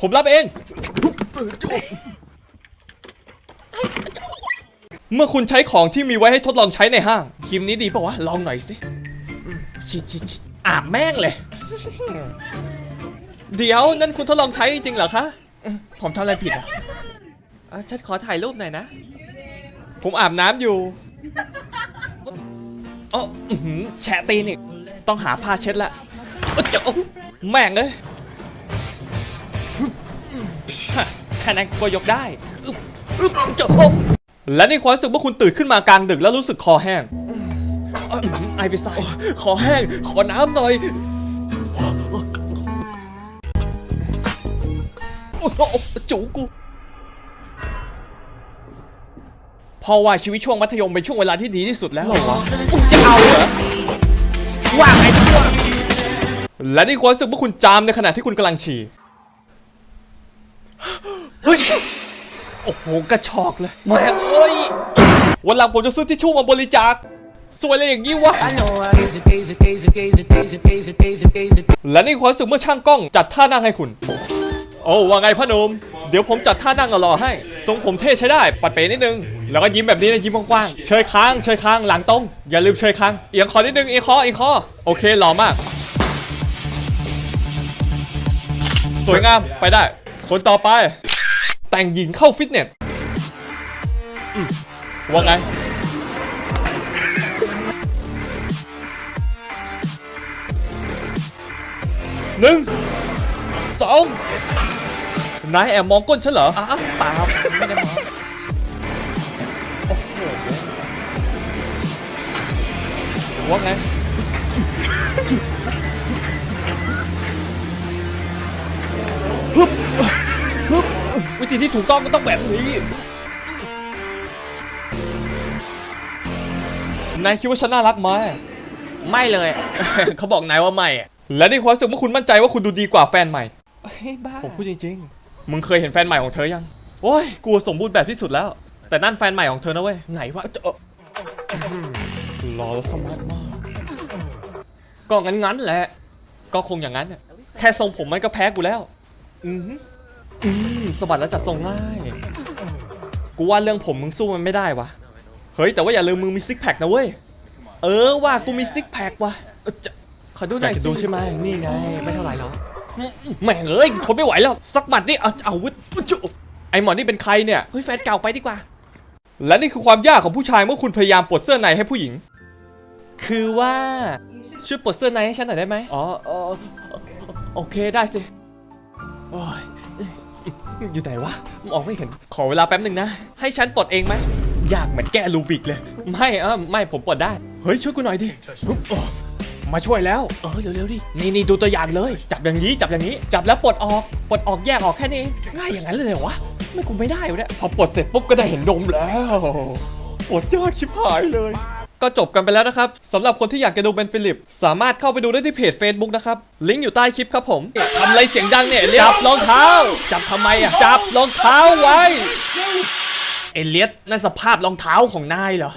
ผมรับเอง เมื่อคุณใช้ของที่มีไว้ให้ทดลองใช้ในห้างครีมนี้ดีปะวะ ลองหน่อยสิอืมชิดชิดชิดอาบแม่งเลย เดี๋ยวนั่นคุณทดลองใช้จริงเหรอคะ ผมทำอะไรผิดอะฉันขอถ่ายรูปหน่อยนะ ผมอาบน้ำอยู่อ๋อแฉะตีนอีก ต้องหาผ้าเช็ดละโอ้เจ้าแม่งเลย ฮะแนนก็ยกได้อึ๊บอึ๊บเจ้าและในความรู้สึกว่าคุณตื่นขึ้นมากลางดึกแล้วรู้สึกคอแห้งไอไปใส่คอแห้ง ขอน้ำหน่อยโอ้โหจูกู พอว่าชีวิตช่วงมัธยมเป็นช่วงเวลาที่ดีที่สุดแล้วเหรอวะจะเอาเหรอว่าไงทั่วและนี่ความรู้สึกว่าคุณจามในขณะที่คุณกำลังฉี่ ฮ้ยโอ้โหกระชอกเลยแม่งเอ้ยวันหลังผมจะซื้อทิชชู่มาบริจาคสวยเลยอย่างนี้วะ I know I gave it, gave it, gave it, gave it, gave it, gave it, gave it, gave it. และนี่ความรู้สึกเมื่อช่างกล้องจัดท่านั่งให้คุณ โอ้ว่าไงพ่อหนุ่มเดี๋ยวผมจัดท่านั่งรอๆให้ ทรงผมเท่ใช้ได้ ปัดเป๋นิดนึง แล้วก็ยิ้มแบบนี้นะยิ้มกว้างๆเชยค้างเชยค้างหลังตรง อย่าลืมเชยค้าง เอียงคอนิดนึงเอียงคอเอียงคอ โอเคหล่อมาก สวยงามไปได้ คนต่อไป แต่งหญิงเข้าฟิตเนสว่าไงหนึ่งสองนายแอบมองก้นฉันเหรออ้าวเปล่าไม่ได้มอง ธีที่ถูกต้องก็ต้องแบบนี้ นายคิดว่าฉันน่ารักไหมไม่เลย เขาบอกนายว่าไม่อะและในความรู้สึกว่าคุณมั่นใจว่าคุณดูดีกว่าแฟนใหม่ เฮ้ยบ้าผมพูดจริงๆ มึงเคยเห็นแฟนใหม่ของเธอยัง โอ้ยกูสมบูรณ์แบบที่สุดแล้ว แต่นั่นแฟนใหม่ของเธอนะเว้ย ไหนวะเออรอแล้วสมาร์ทมาก ก็งั้นงั้นๆแหละ ก็คงอย่างนั้นน่ะแค่ทรงผมมันก็แพ้กูแล้ว อือหือ อืมสะบัดแล้วจัดทรงง่ายกูว่าเรื่องผมมึงสู้มันไม่ได้วะเฮ้ยแต่ว่าอย่าลืมมึงมีซิกแพคนะเว้ยเออว่ากูมีซิกแพคว่ะเออจะขอดูหน่อยอยากจะสิดูใช่ไหมนี่ไงไม่เท่าไหร่หรอกแม่งเอ้ยทนไม่ไหวแล้วสักหมัดนี่เอาเอาวุธจุไอหมอนี่เป็นใครเนี่ยเฮ้ยแฟนเก่าไปดีกว่า และนี่คือความยากของผู้ชายเมื่อคุณพยายามปลดเสื้อในให้ผู้หญิง คือว่าช่วยปลดเสื้อในให้ฉันหน่อยได้ไหมอ๋อเออโอเคได้สิโอ้ย อยู่ไหนวะมองไม่เห็น ขอเวลาแป๊บหนึ่งนะ ให้ฉันปลดเองไหมยากเหมือนแกะรูบิกเลย ไม่เออไม่ผมปลดได้ เฮ้ยช่วยกูหน่อยดิฮึบเออมาช่วยแล้ว เออเร็วๆดิ นี่นี่ดูตัวอย่างเลย จับอย่างนี้ จับอย่างนี้ จับแล้วปลดออก ปลดออกแยกออกแค่นี้เองง่ายอย่างนั้นเลยเหรอวะ ไม่กูไม่ได้วะเนี่ย พอปลดเสร็จปุ๊บก็ได้เห็นนมแล้ว ปลดยากชิบหายเลย ก็จบกันไปแล้วนะครับสำหรับคนที่อยากจะดูเป็นฟิลิป สามารถเข้าไปดูได้ที่เพจ Facebook นะครับ ลิงก์อยู่ใต้คลิปครับผมทำอะไรเสียงดังเนี่ยเลียจับรองเท้า จับทำไมอะจับรองเท้าไว้ เอเลียสนั่นสภาพรองเท้าของนายเหรอ